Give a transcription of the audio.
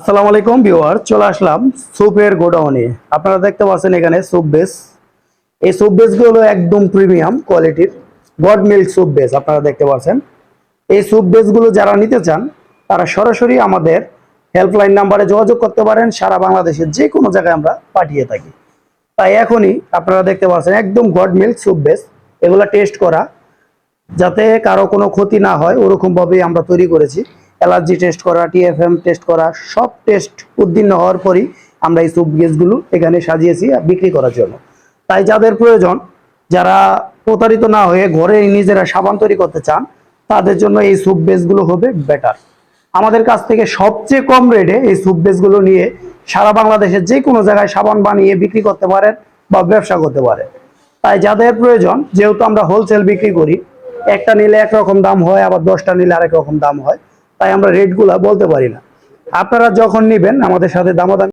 আসসালামু আলাইকুম ভিউয়ার, চলে আসলাম সুপের গোডাউনে। আপনারা দেখতে পাচ্ছেন এখানে সুপ বেস। এই সুপ বেসগুলো একদম প্রিমিয়াম কোয়ালিটির গড মিল্ক সুপ বেস, আপনারা দেখতে পাচ্ছেন। এই সুপ বেসগুলো যারা নিতে চান, তারা সরাসরি আমাদের হেল্পলাইন নাম্বারে যোগাযোগ করতে পারেন, সারা বাংলাদেশের যে কোনো জায়গায় আমরা পাঠিয়ে থাকি। তাই এখনই আপনারা দেখতে পাচ্ছেন একদম গড মিল্ক সুপ বেস, এগুলো টেস্ট করা, যাতে কারও কোনো ক্ষতি না হয় ওরকম ভাবেই আমরা তৈরি করেছি। অ্যালার্জি টেস্ট করা টিএফএম টেস্ট করা, সব টেস্ট উত্তীর্ণ হওয়ার পরই আমরা এই সুপ গেসগুলো এখানে সাজিয়েছি বিক্রি করার জন্য। তাই যাদের প্রয়োজন, যারা প্রতারিত না হয়ে ঘরে নিজেরা সাবান তৈরি করতে চান, তাদের জন্য এই সুপ বেসগুলো হবে বেটার আমাদের কাছ থেকে সবচেয়ে কম রেটে এই সুপ বেসগুলো নিয়ে সারা বাংলাদেশের যে কোনো জায়গায় সাবান বানিয়ে বিক্রি করতে পারেন বা ব্যবসা করতে পারেন। তাই যাদের প্রয়োজন, যেহেতু আমরা হোলসেল বিক্রি করি, একটা নিলে একরকম দাম হয়, আবার দশটা নিলে আরেক রকম দাম হয় তাই আমরা রেটগুলা বলতে পারি না। আপনারা যখন নিবেন আমাদের সাথে দামাদামি